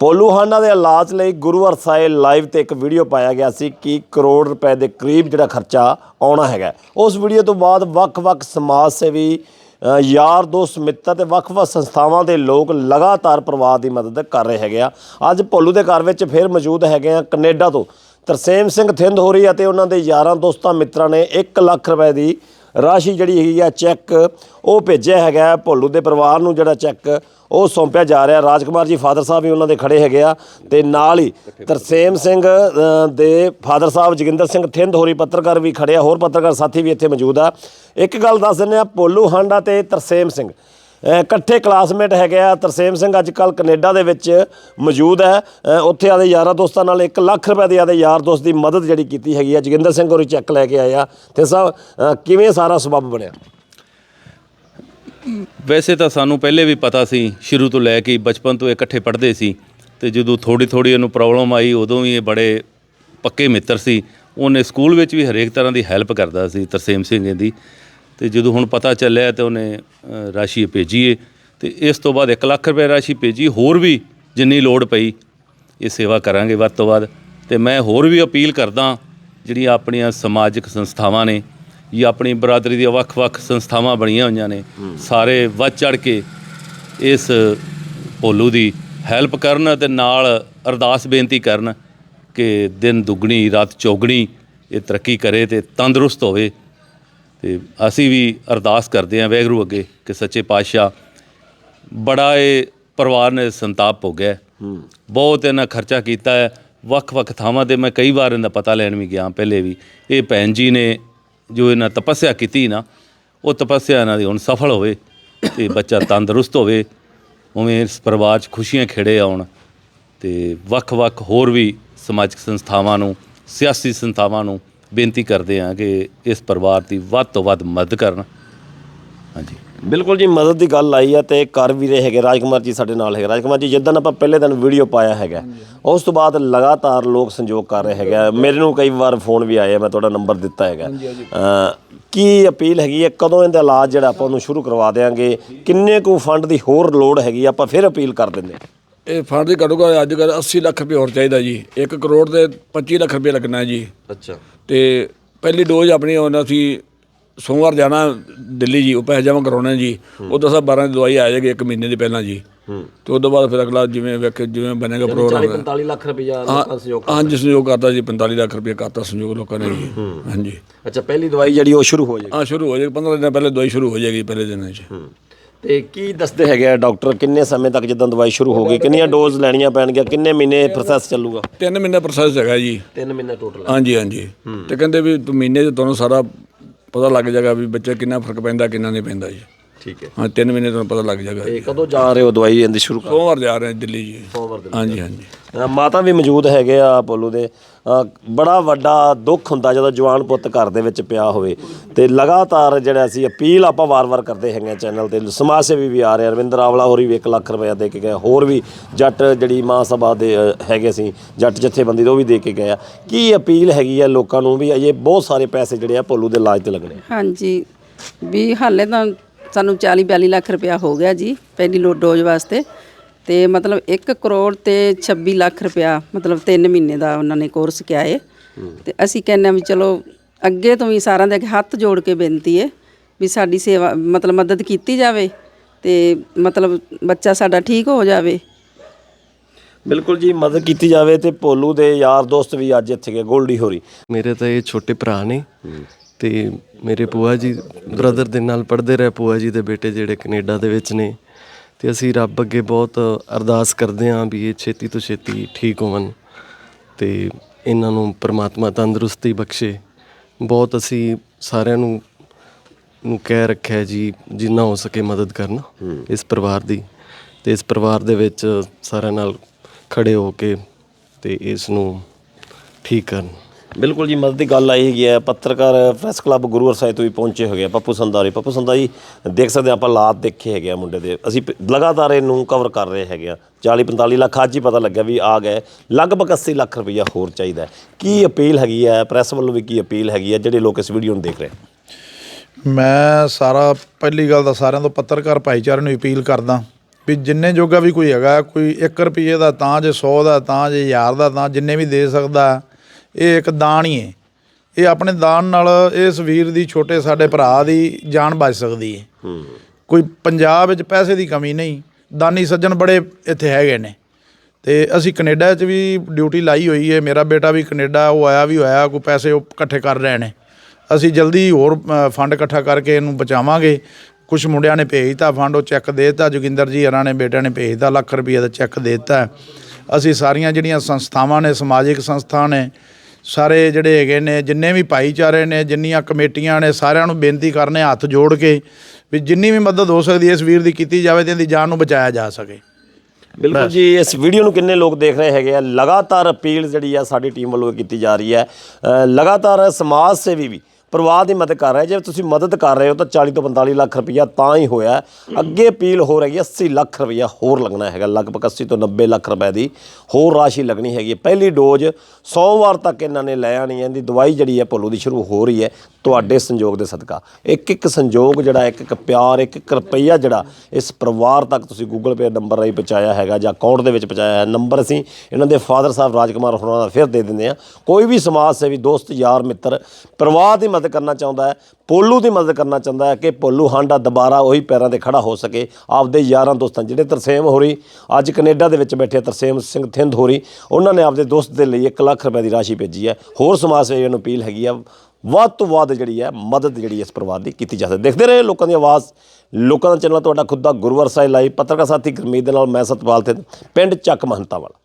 ਪੋਲੂਹਾਨਾ ਦੇ ਇਲਾਜ ਲਈ ਗੁਰੂ ਅਰਸਾਏ ਲਾਈਵ ਤੇ ਇੱਕ ਵੀਡੀਓ ਪਾਇਆ ਗਿਆ ਸੀ ਕਿ ਕਰੋੜ ਰੁਪਏ ਦੇ ਕਰੀਬ ਜਿਹੜਾ ਖਰਚਾ ਆਉਣਾ ਹੈਗਾ। ਉਸ ਵੀਡੀਓ ਤੋਂ ਬਾਅਦ ਵੱਖ-ਵੱਖ ਸਮਾਜ ਸੇਵੀ ਯਾਰ ਦੋਸਤ, ਮਿੱਤਰ ਤੇ ਵੱਖ-ਵੱਖ ਸੰਸਥਾਵਾਂ ਦੇ ਲੋਕ ਲਗਾਤਾਰ ਪਰਿਵਾਰ ਦੀ ਮਦਦ ਕਰ ਰਹੇ ਹੈਗੇ ਆ। ਅੱਜ ਭੋਲੂ ਦੇ ਘਰ ਵਿੱਚ ਫਿਰ ਮੌਜੂਦ ਹੈਗੇ ਆ ਕੈਨੇਡਾ ਤੋਂ ਤਰਸੇਮ ਸਿੰਘ ਥਿੰਦ ਹੋ ਰਹੀ ਅਤੇ ਉਹਨਾਂ ਦੇ ਯਾਰਾਂ ਦੋਸਤਾਂ ਮਿੱਤਰਾਂ ਨੇ 1 ਲੱਖ ਰੁਪਏ ਦੀ ਰਾਸ਼ੀ ਜਿਹੜੀ ਹੈਗੀ ਆ, ਚੈੱਕ ਉਹ ਭੇਜਿਆ ਹੈਗਾ ਭੋਲੂ ਦੇ ਪਰਿਵਾਰ ਨੂੰ ਜਿਹੜਾ ਚੈੱਕ ਉਹ ਸੌਂਪਿਆ ਜਾ ਰਿਹਾ। ਰਾਜਕੁਮਾਰ ਜੀ, ਫਾਦਰ ਸਾਹਿਬ ਵੀ ਉਹਨਾਂ ਦੇ ਖੜੇ ਹੈਗੇ ਆ ਤੇ ਨਾਲ ਹੀ ਤਰਸੇਮ ਸਿੰਘ ਦੇ ਫਾਦਰ ਸਾਹਿਬ ਜੋਗਿੰਦਰ ਸਿੰਘ ਥਿੰਦ ਹੋਰੀ ਪੱਤਰਕਾਰ ਵੀ ਖੜੇ ਆ। ਹੋਰ ਪੱਤਰਕਾਰ ਸਾਥੀ ਵੀ ਇੱਥੇ ਮੌਜੂਦ ਆ। ਇੱਕ ਗੱਲ ਦੱਸ ਦਿੰਦੇ ਆ, ਭੋਲੂ ਹਾਂਡਾ ਤੇ ਤਰਸੇਮ ਸਿੰਘ। ਇਕੱਠੇ ਕਲਾਸਮੇਟ ਹੈਗੇ ਆ, ਤਰਸੇਮ ਸਿੰਘ ਅੱਜ ਕੱਲ ਕੈਨੇਡਾ ਦੇ ਵਿੱਚ ਮੌਜੂਦ ਹੈ। ਉੱਥੇ ਆਦੇ ਯਾਰਾਂ ਦੋਸਤਾਂ ਨਾਲ 1 ਲੱਖ ਰੁਪਏ ਦੇ ਆਦੇ ਯਾਰ ਦੋਸਤ ਦੀ ਮਦਦ ਜਿਹੜੀ ਕੀਤੀ ਹੈਗੀ ਆ। ਜੋਗਿੰਦਰ ਸਿੰਘ ਹੋਰੀ ਚੈੱਕ ਲੈ ਕੇ ਆਇਆ ਆ। ਤੇ ਸਭ ਕਿਵੇਂ ਸਾਰਾ ਸਬੱਬ ਬਣਿਆ? ਵੈਸੇ ਤਾਂ ਸਾਨੂੰ ਪਹਿਲੇ ਵੀ ਪਤਾ ਸੀ, ਸ਼ੁਰੂ ਤੋਂ ਲੈ ਕੇ ਬਚਪਨ ਤੋਂ ਇਕੱਠੇ ਪੜ੍ਹਦੇ ਸੀ। ਤੇ ਜਦੋਂ ਥੋੜੀ ਥੋੜੀ ਇਹਨੂੰ ਪ੍ਰੋਬਲਮ ਆਈ, ਉਦੋਂ ਵੀ ਇਹ ਬੜੇ ਪੱਕੇ ਮਿੱਤਰ ਸੀ। ਉਹਨੇ ਸਕੂਲ ਵਿੱਚ ਵੀ ਹਰੇਕ ਤਰ੍ਹਾਂ ਦੀ ਹੈਲਪ ਕਰਦਾ ਸੀ ਤਰਸੇਮ ਸਿੰਘ ਦੀ। ਤੇ ਜਦੋਂ ਹੁਣ ਪਤਾ ਚੱਲਿਆ ਤੇ ਉਹਨੇ ਰਾਸ਼ੀ ਭੇਜੀਏ ਤੇ ਇਸ ਤੋਂ ਬਾਅਦ 1 ਲੱਖ ਰੁਪਏ ਰਾਸ਼ੀ ਭੇਜੀ ਹੋਰ ਵੀ ਜਿੰਨੀ ਲੋੜ ਪਈ ਇਹ ਸੇਵਾ ਕਰਾਂਗੇ ਵੱਧ ਤੋਂ ਵੱਧ। ਤੇ ਮੈਂ ਹੋਰ ਵੀ ਅਪੀਲ ਕਰਦਾ ਜਿਹੜੀਆਂ ਆਪਣੀਆਂ ਸਮਾਜਿਕ ਸੰਸਥਾਵਾਂ ਨੇ ਜਾਂ ਆਪਣੀ ਬਰਾਦਰੀ ਦੀਆਂ ਵੱਖ-ਵੱਖ ਸੰਸਥਾਵਾਂ ਬਣੀਆਂ ਹੋਈਆਂ ਨੇ ਸਾਰੇ ਵੱਧ ਚੜ ਕੇ ਇਸ ਭੋਲੂ ਦੀ ਹੈਲਪ ਕਰਨ ਤੇ ਨਾਲ ਅਰਦਾਸ ਬੇਨਤੀ ਕਰਨ ਕਿ ਦਿਨ ਦੁੱਗਣੀ ਰਾਤ ਚੌਗਣੀ ਇਹ ਤਰੱਕੀ ਕਰੇ ਤੇ ਤੰਦਰੁਸਤ ਹੋਵੇ। ਤੇ ਅਸੀਂ ਵੀ ਅਰਦਾਸ ਕਰਦੇ ਹਾਂ ਵੈਗਰੂ ਅੱਗੇ ਕਿ ਸੱਚੇ ਪਾਤਸ਼ਾਹ ਬੜਾ ਇਹ ਪਰਿਵਾਰ ਨੇ ਸੰਤਾਪ ਹੋ। ਗਿਆ। ਬਹੁਤ ਇਹਨਾਂ ਖਰਚਾ ਕੀਤਾ ਹੈ। ਵੱਖ-ਵੱਖ ਥਾਵਾਂ ਤੇ ਮੈਂ ਕਈ ਵਾਰ ਇਹਦਾ ਪਤਾ ਲੈਣ ਵੀ ਗਿਆ ਪਹਿਲੇ ਵੀ। ਇਹ ਭੈਣ ਜੀ ਨੇ ਜੋ ਇਹਨਾਂ ਤਪੱਸਿਆ ਕੀਤੀ ਨਾ ਉਹ ਤਪੱਸਿਆ ਇਹਨਾਂ ਦੀ ਹੁਣ ਸਫਲ ਹੋਵੇ ਤੇ ਬੱਚਾ ਤੰਦਰੁਸਤ ਹੋਵੇ ਉਵੇਂ ਇਸ ਪਰਿਵਾਰ 'ਚ ਖੁਸ਼ੀਆਂ ਖੇੜੇ ਆਉਣ ਤੇ ਵੱਖ-ਵੱਖ ਹੋਰ ਵੀ ਸਮਾਜਿਕ ਸੰਸਥਾਵਾਂ ਨੂੰ ਸਿਆਸੀ ਸੰਸਥਾਵਾਂ ਨੂੰ ਬੇਨਤੀ ਕਰਦੇ ਹਾਂ ਕਿ ਇਸ ਪਰਿਵਾਰ ਦੀ ਵੱਧ ਤੋਂ ਵੱਧ ਮਦਦ ਕਰਨ। ਹਾਂਜੀ। ਬਿਲਕੁਲ ਜੀ ਮਦਦ ਦੀ ਗੱਲ ਆਈ ਆ ਤੇ ਕਰ ਵੀ ਰਹੇ ਹੈਗੇ ਰਾਜਕੁਮਾਰ ਜੀ ਸਾਡੇ ਨਾਲ ਹੈਗੇ। ਰਾਜਕੁਮਾਰ ਜੀ ਜਿੱਦਣ ਆਪਾਂ ਪਹਿਲੇ ਦਿਨ ਵੀਡੀਓ ਪਾਇਆ ਹੈਗਾ ਉਸ ਤੋਂ ਬਾਅਦ ਲਗਾਤਾਰ ਲੋਕ ਸੰਯੋਗ ਕਰ ਰਹੇ ਹੈਗੇ ਆ। ਮੇਰੇ ਨੂੰ ਕਈ ਵਾਰ ਫੋਨ ਵੀ ਆਏ ਆ, ਮੈਂ ਤੁਹਾਡਾ ਨੰਬਰ ਦਿੱਤਾ ਹੈਗਾ। ਕੀ ਅਪੀਲ ਹੈਗੀ ਹੈ ਕਦੋਂ ਇਹਦਾ ਇਲਾਜ ਜਿਹੜਾ ਆਪਾਂ ਉਹਨੂੰ ਸ਼ੁਰੂ ਕਰਵਾ ਦੇਾਂਗੇ ਕਿੰਨੇ ਕੁ ਫੰਡ ਦੀ ਹੋਰ ਲੋੜ ਹੈਗੀ ਆ, ਆਪਾਂ ਫਿਰ ਅਪੀਲ ਕਰ ਦਿੰਦੇ ਹਾਂ। ਇਹ ਫੰਡ ਦੀ ਘੱਟੋ ਅੱਜ ਕੱਲ੍ਹ 80 ਲੱਖ ਰੁਪਏ ਹੋਰ ਚਾਹੀਦਾ ਜੀ। 1 ਕਰੋੜ ਦੇ 25 ਲੱਖ ਰੁਪਏ ਲੱਗਣਾ ਜੀ। ਅੱਛਾ। ਤੇ ਪਹਿਲੀ ਡੋਜ਼ ਆਪਣੀ ਹੁਣ ਅਸੀਂ ਸੋਮਵਾਰ ਜਾਣਾ ਦਿੱਲੀ ਜੀ ਉਹ ਪੈਸੇ ਜਮ੍ਹਾਂ ਕਰਾਉਣੇ ਜੀ। ਉਹ ਦਸਾਂ 12 ਦੀ ਦਵਾਈ ਆ ਜਾਏਗੀ ਇੱਕ ਮਹੀਨੇ ਦੀ ਪਹਿਲਾਂ ਜੀ। ਤੇ ਉਸ ਤੋਂ ਬਾਅਦ ਫਿਰ ਅਗਲਾ ਜਿਵੇਂ ਵੇਖ ਜਿਵੇਂ ਬਣੇਗਾ ਪ੍ਰੋਗਰਾਮ। 45 ਲੱਖ ਰੁਪਇਆ ਲੋਕਾਂ ਸੰਯੋਗ ਹਾਂਜੀ ਸੰਯੋਗ ਕਰਤਾ ਜੀ 45 ਲੱਖ ਰੁਪਏ ਕਰਤਾ ਸੰਯੋਗ ਲੋਕਾਂ ਨੇ ਜੀ। ਹਾਂਜੀ। ਅੱਛਾ ਪਹਿਲੀ ਦਵਾਈ ਜਿਹੜੀ ਉਹ ਸ਼ੁਰੂ ਹੋ ਜਾਏਗੀ। ਹਾਂ ਸ਼ੁਰੂ ਹੋ ਜਾਏਗੀ। 15 ਦਿਨ ਪਹਿਲੇ ਦਵਾਈ ਸ਼ੁਰੂ ਹੋ ਜਾਏਗੀ ਪਹਿਲੇ ਦਿਨਾਂ 'ਚ। ਤੇ ਕੀ ਦੱਸਦੇ ਹੈਗੇ ਆ ਡਾਕਟਰ ਕਿੰਨੇ ਸਮੇਂ ਤੱਕ ਜਦੋਂ ਦਵਾਈ ਸ਼ੁਰੂ ਹੋ ਗਈ ਕਿੰਨੀਆਂ ਡੋਜ਼ ਲੈਣੀਆਂ ਪੈਣਗੀਆਂ ਕਿੰਨੇ ਮਹੀਨੇ ਪ੍ਰੋਸੈਸ ਚੱਲੂਗਾ? ਤਿੰਨ ਮਹੀਨੇ ਪ੍ਰੋਸੈਸ ਹੈਗਾ ਜੀ। 3 ਮਹੀਨੇ ਟੋਟਲ ਹਾਂਜੀ ਹਾਂਜੀ। ਤੇ ਕਹਿੰਦੇ ਵੀ ਮਹੀਨੇ 'ਚ ਤੁਹਾਨੂੰ ਸਾਰਾ ਪਤਾ ਲੱਗ ਜਾਏਗਾ ਵੀ ਬੱਚੇ ਕਿੰਨਾ ਫ਼ਰਕ ਪੈਂਦਾ ਕਿੰਨਾ ਨਹੀਂ ਪੈਂਦਾ ਜੀ। ਠੀਕ ਹੈ। ਹਾਂ ਤਿੰਨ ਮਹੀਨੇ ਤੁਹਾਨੂੰ ਪਤਾ ਲੱਗ ਜਾਏਗਾ। ਤੇ ਕਦੋਂ ਜਾ ਰਹੇ ਹੋ ਦਵਾਈ ਇਹਦੀ ਸ਼ੁਰੂ ਕਰ ਸੋਮਵਾਰ ਜਾ ਰਹੇ ਹਾਂ ਦਿੱਲੀ ਜੀ। ਸੋਮਵਾਰ ਦੇ ਹਾਂਜੀ ਹਾਂਜੀ। ਅ, ਮਾਤਾ ਵੀ ਮੌਜੂਦ ਹੈਗੇ ਆ ਪੋਲੂ ਦੇ। ਅ, ਬੜਾ ਵੱਡਾ ਦੁੱਖ ਹੁੰਦਾ ਜਦੋਂ ਜਵਾਨ ਪੁੱਤ ਘਰ ਦੇ ਵਿੱਚ ਪਿਆ ਹੋਵੇ। ਤੇ ਲਗਾਤਾਰ ਜਿਹੜਾ ਅਸੀਂ ਅਪੀਲ ਆਪਾਂ ਵਾਰ-ਵਾਰ ਕਰਦੇ ਹੈਗੇ ਚੈਨਲ ਤੇ। ਸਮਾਜ ਸੇਵੀ ਵੀ ਆ ਰਹੇ ਆ। ਰਵਿੰਦਰ ਆਵਲਾ ਹੋਰੀ ਵੀ 1 ਲੱਖ ਰੁਪਇਆ ਦੇ ਕੇ ਗਏ ਹੋਰ ਵੀ ਜੱਟ ਜਿਹੜੀ ਮਾਂ ਸਭਾ ਦੇ ਅ, ਹੈਗੇ ਸੀ ਜੱਟ ਜਥੇਬੰਦੀ ਦੇ ਉਹ ਵੀ ਦੇ ਕੇ ਗਏ ਆ। ਕੀ ਅਪੀਲ ਹੈਗੀ ਆ ਲੋਕਾਂ ਨੂੰ ਵੀ? ਅਜੇ ਬਹੁਤ ਸਾਰੇ ਪੈਸੇ ਜਿਹੜੇ ਆ ਪੋਲੂ ਦੇ ਇਲਾਜ ਤੇ ਲੱਗਣੇ ਆ। ਹਾਂਜੀ। ਵੀ ਹਾਲੇ ਤਾਂ ਸਾਨੂੰ 40 42 ਲੱਖ ਰੁਪਇਆ ਹੋ ਗਿਆ ਜੀ ਪਹਿਲੀ ਲੋ ਡੋਜ਼ ਵਾਸਤੇ। ਤੇ ਮਤਲਬ 1 ਕਰੋੜ ਤੇ 26 ਲੱਖ ਰੁਪਇਆ ਮਤਲਬ 3 ਮਹੀਨੇ ਦਾ ਉਹਨਾਂ ਨੇ ਕੋਰਸ ਕਿਹਾ ਏ। ਤੇ ਅਸੀਂ ਕਹਿੰਦੇ ਹਾਂ ਵੀ ਚਲੋ ਅੱਗੇ ਤੋਂ ਵੀ ਸਾਰਿਆਂ ਦੇ ਅੱਗੇ ਹੱਥ ਜੋੜ ਕੇ ਬੇਨਤੀ ਏ ਵੀ ਸਾਡੀ ਸੇਵਾ ਮਤਲਬ ਮਦਦ ਕੀਤੀ ਜਾਵੇ ਤੇ ਮਤਲਬ ਬੱਚਾ ਸਾਡਾ ਠੀਕ ਹੋ ਜਾਵੇ। ਬਿਲਕੁਲ ਜੀ ਮਦਦ ਕੀਤੀ ਜਾਵੇ ਤੇ ਪੋਲੂ ਦੇ ਯਾਰ ਦੋਸਤ ਵੀ ਅੱਜ ਇੱਥੇ ਗਏ ਗੋਲਡੀ ਹੋਰੀ। ਮੇਰੇ ਤਾਂ ਇਹ ਛੋਟੇ ਭਰਾ ਨੇ। ਤੇ ਮੇਰੇ ਭੂਆ ਜੀ ਬ੍ਰਦਰ ਦੇ ਨਾਲ ਪੜ੍ਹਦੇ ਰਹੇ ਭੂਆ ਜੀ ਦੇ ਬੇਟੇ ਜਿਹੜੇ ਕੈਨੇਡਾ ਦੇ ਵਿੱਚ ਨੇ। ਤੇ ਅਸੀਂ ਰੱਬ ਅੱਗੇ ਬਹੁਤ ਅਰਦਾਸ ਕਰਦੇ ਹਾਂ ਵੀ ਇਹ ਛੇਤੀ ਤੋਂ ਛੇਤੀ ਠੀਕ ਹੋਵਣ ਤੇ ਇਹਨਾਂ ਨੂੰ ਪ੍ਰਮਾਤਮਾ ਤੰਦਰੁਸਤੀ ਬਖਸ਼ੇ। ਬਹੁਤ ਅਸੀਂ ਸਾਰਿਆਂ ਨੂੰ ਨੂੰ ਕਹਿ ਰੱਖਿਆ ਜੀ ਜਿੰਨਾ ਹੋ ਸਕੇ ਮਦਦ ਕਰਨਾ ਇਸ ਪਰਿਵਾਰ ਦੀ। ਤੇ ਇਸ ਪਰਿਵਾਰ ਦੇ ਵਿੱਚ ਸਾਰਿਆਂ ਨਾਲ ਖੜੇ ਹੋ ਕੇ ਤੇ ਇਸ ਨੂੰ ਠੀਕ ਕਰਨ। ਬਿਲਕੁਲ ਜੀ, ਮਦਦ ਦੀ ਗੱਲ ਆਈ ਹੈਗੀ ਹੈ। ਪੱਤਰਕਾਰ ਪ੍ਰੈਸ ਕਲੱਬ ਗੁਰੂ ਸਾਹਿਬ ਤੋਂ ਵੀ ਪਹੁੰਚੇ ਹੋਗੇ ਆ, ਪੱਪੂ ਸੰਦਾਰੀ ਪੱਪੂ ਸੰਦਾ ਜੀ ਦੇਖ ਸਕਦੇ ਹਾਂ ਆਪਾਂ ਲਾਤ ਦੇਖੇ ਹੈਗੇ ਆ ਮੁੰਡੇ ਦੇ। ਅਸੀਂ ਪ- ਲਗਾਤਾਰ ਇਹਨੂੰ ਕਵਰ ਕਰ ਰਹੇ ਹੈਗੇ ਆ। 40 45 ਲੱਖ, ਅੱਜ ਹੀ ਪਤਾ ਲੱਗਿਆ ਵੀ ਆ ਗਏ ਲਗਭਗ 80 ਲੱਖ ਰੁਪਈਆ ਹੋਰ ਚਾਹੀਦਾ ਹੈ। ਕੀ ਅਪੀਲ ਹੈਗੀ ਹੈ? ਪ੍ਰੈਸ ਵੱਲੋਂ ਵੀ ਕੀ ਅਪੀਲ ਹੈਗੀ ਹੈ? ਜਿਹੜੇ ਲੋਕ ਇਸ ਵੀਡੀਓ ਨੂੰ ਦੇਖ ਰਹੇ ਮੈਂ ਸਾਰਾ, ਪਹਿਲੀ ਗੱਲ ਤਾਂ ਸਾਰਿਆਂ ਤੋਂ ਪੱਤਰਕਾਰ ਭਾਈਚਾਰੇ ਨੂੰ ਅਪੀਲ ਕਰਦਾ ਵੀ ਜਿੰਨੇ ਜੋਗਾ ਵੀ ਕੋਈ ਹੈਗਾ, ਕੋਈ 1 ਰੁਪਏ ਦਾ, ਤਾਂ ਜੇ 100 ਦਾ, ਤਾਂ ਜੇ 1000 ਦਾ, ਤਾਂ ਜਿੰਨੇ ਵੀ ਦੇ ਸਕਦਾ ਇਹ ਇੱਕ ਦਾਨ ਹੀ ਹੈ। ਇਹ ਆਪਣੇ ਦਾਨ ਨਾਲ ਇਸ ਵੀਰ ਦੀ ਛੋਟੇ ਸਾਡੇ ਭਰਾ ਦੀ ਜਾਨ ਬਚ ਸਕਦੀ ਹੈ। ਕੋਈ ਪੰਜਾਬ ਵਿੱਚ ਪੈਸੇ ਦੀ ਕਮੀ ਨਹੀਂ। ਦਾਨੀ ਸੱਜਣ ਬੜੇ ਇੱਥੇ ਹੈਗੇ ਨੇ। ਤੇ ਅਸੀਂ ਕੈਨੇਡਾ 'ਚ ਵੀ ਡਿਊਟੀ ਲਾਈ ਹੋਈ ਹੈ। ਮੇਰਾ ਬੇਟਾ ਵੀ ਕੈਨੇਡਾ ਉਹ ਆਇਆ ਵੀ ਹੋਇਆ ਕੋਈ ਪੈਸੇ ਉਹ ਇਕੱਠੇ ਕਰ ਰਹੇ ਨੇ। ਅਸੀਂ ਜਲਦੀ ਹੋਰ ਫੰਡ ਇਕੱਠਾ ਕਰਕੇ ਇਹਨੂੰ ਬਚਾਵਾਂਗੇ। ਕੁਝ ਮੁੰਡਿਆਂ ਨੇ ਭੇਜਤਾ ਫੰਡ ਉਹ ਚੈੱਕ ਦੇਤਾ। ਜੋਗਿੰਦਰ ਜੀ ਹਰਾਂ ਨੇ ਬੇਟਿਆਂ ਨੇ ਭੇਜਤਾ ਲੱਖ ਰੁਪਏ ਦਾ ਚੈੱਕ ਦੇਤਾ। ਅਸੀਂ ਸਾਰੀਆਂ ਜਿਹੜੀਆਂ ਸੰਸਥਾਵਾਂ ਨੇ ਸਮਾਜਿਕ ਸੰਸਥਾ ਨੇ ਸਾਰੇ ਜਿਹੜੇ ਹੈਗੇ ਨੇ ਜਿੰਨੇ ਵੀ ਭਾਈਚਾਰੇ ਨੇ ਜਿੰਨੀਆਂ ਕਮੇਟੀਆਂ ਨੇ ਸਾਰਿਆਂ ਨੂੰ ਬੇਨਤੀ ਕਰਨੇ ਹੱਥ ਜੋੜ ਕੇ ਵੀ ਜਿੰਨੀ ਵੀ ਮਦਦ ਹੋ ਸਕਦੀ ਹੈ ਇਸ ਵੀਰ ਦੀ ਕੀਤੀ ਜਾਵੇ ਤੇ ਇਹਦੀ ਜਾਨ ਨੂੰ ਬਚਾਇਆ ਜਾ ਸਕੇ। ਬਿਲਕੁਲ ਜੀ ਇਸ ਵੀਡੀਓ ਨੂੰ ਕਿੰਨੇ ਲੋਕ ਦੇਖ ਰਹੇ ਹੈਗੇ ਆ? ਲਗਾਤਾਰ ਅਪੀਲ ਜਿਹੜੀ ਆ ਸਾਡੀ ਟੀਮ ਵੱਲੋਂ ਕੀਤੀ ਜਾ ਰਹੀ ਹੈ। ਲਗਾਤਾਰ ਸਮਾਜ ਸੇਵੀ ਵੀ ਪਰਿਵਾਰ ਦੀ ਮਦਦ ਕਰ ਰਹੇ। ਜੇ ਤੁਸੀਂ ਮਦਦ ਕਰ ਰਹੇ ਹੋ ਤਾਂ 40 ਤੋਂ 45 ਲੱਖ ਰੁਪਈਆ ਤਾਂ ਹੀ ਹੋਇਆ। ਅੱਗੇ ਅਪੀਲ ਹੋ ਰਹੀ ਹੈ 80 ਲੱਖ ਰੁਪਈਆ ਹੋਰ ਲੱਗਣਾ ਹੈਗਾ, ਲਗਭਗ 80 ਤੋਂ 90 ਲੱਖ ਰੁਪਏ ਦੀ ਹੋਰ ਰਾਸ਼ੀ ਲੱਗਣੀ ਹੈਗੀ ਪਹਿਲੀ ਡੋਜ਼ ਸੋਮਵਾਰ ਤੱਕ ਇਹਨਾਂ ਨੇ ਲੈ ਆਣੀ ਹੈ। ਇਹਦੀ ਦਵਾਈ ਜਿਹੜੀ ਹੈ ਭੋਲੂ ਦੀ ਸ਼ੁਰੂ ਹੋ ਰਹੀ ਹੈ। ਤੁਹਾਡੇ ਸੰਯੋਗ ਦੇ ਸਦਕਾ। ਇੱਕ ਇੱਕ ਸੰਯੋਗ ਜਿਹੜਾ ਇੱਕ ਇੱਕ ਪਿਆਰ ਇੱਕ ਇੱਕ ਰੁਪਈਆ ਜਿਹੜਾ, ਇਸ ਪਰਿਵਾਰ ਤੱਕ ਤੁਸੀਂ ਗੂਗਲ ਪੇ ਨੰਬਰ ਰਾਹੀਂ ਪਹੁੰਚਾਇਆ ਹੈਗਾ ਜਾਂ ਅਕਾਊਂਟ ਦੇ ਵਿੱਚ ਪਹੁੰਚਾਇਆ ਹੈ। ਨੰਬਰ ਅਸੀਂ ਇਹਨਾਂ ਦੇ ਫਾਦਰ ਸਾਹਿਬ ਰਾਜਕੁਮਾਰ ਹੋਰਾਂ ਦਾ ਫਿਰ ਦੇ ਦਿੰਦੇ ਆ ਕੋਈ ਵੀ ਸਮਾਜ ਸੇਵੀ, ਦੋਸਤ, ਯਾਰ, ਮਿੱਤਰ, ਪਰਿਵਾਰ ਦੀ ਮਦਦ ਕਰਨਾ ਚਾਹੁੰਦਾ ਹੈ, ਪੋਲੂ ਦੀ ਮਦਦ ਕਰਨਾ ਚਾਹੁੰਦਾ ਹੈ ਕਿ ਪੋਲੂ ਹਾਂਡਾ ਦੁਬਾਰਾ ਉਹੀ ਪੈਰਾਂ ਤੇ ਖੜਾ ਹੋ ਸਕੇ। ਆਪਦੇ ਯਾਰਾਂ, ਦੋਸਤਾਂ, ਜਿਹੜੇ ਤਰਸੇਮ ਹੋਰੀ ਅੱਜ ਕੈਨੇਡਾ ਦੇ ਵਿੱਚ ਬੈਠੇ ਤਰਸੇਮ ਸਿੰਘ ਥਿੰਦ ਹੋਰੀ ਉਹਨਾਂ ਨੇ ਆਪਦੇ ਦੋਸਤ ਦੇ ਲਈ 1 ਲੱਖ ਰੁਪਏ ਦੀ ਰਾਸ਼ੀ ਭੇਜੀ ਹੈ। ਹੋਰ ਸਮਾਜ ਸੇਵੀਆਂ ਨੂੰ ਅਪੀਲ ਹੈਗੀ ਆ ਵੱਧ ਤੋਂ ਵੱਧ ਜਿਹੜੀ ਹੈ ਮਦਦ ਜਿਹੜੀ ਇਸ ਪਰਿਵਾਰ ਦੀ ਕੀਤੀ ਜਾ ਸਕਦੀ ਦੇਖਦੇ ਰਹੇ ਲੋਕਾਂ ਦੀ ਆਵਾਜ਼, ਲੋਕਾਂ ਦਾ ਚੈਨਲ ਤੁਹਾਡਾ ਖੁਦ ਦਾ ਗੁਰੂਵਰ ਸਾਹਿਬ ਲਾਈਵ, ਪੱਤਰਕਾਰ ਸਾਥੀ ਗੁਰਮੀਤ ਦੇ ਨਾਲ ਮੈਂ ਸਤਪਾਲ ਤੇ ਪਿੰਡ ਚੱਕ ਮਹੰਤਾ ਵਾਲਾ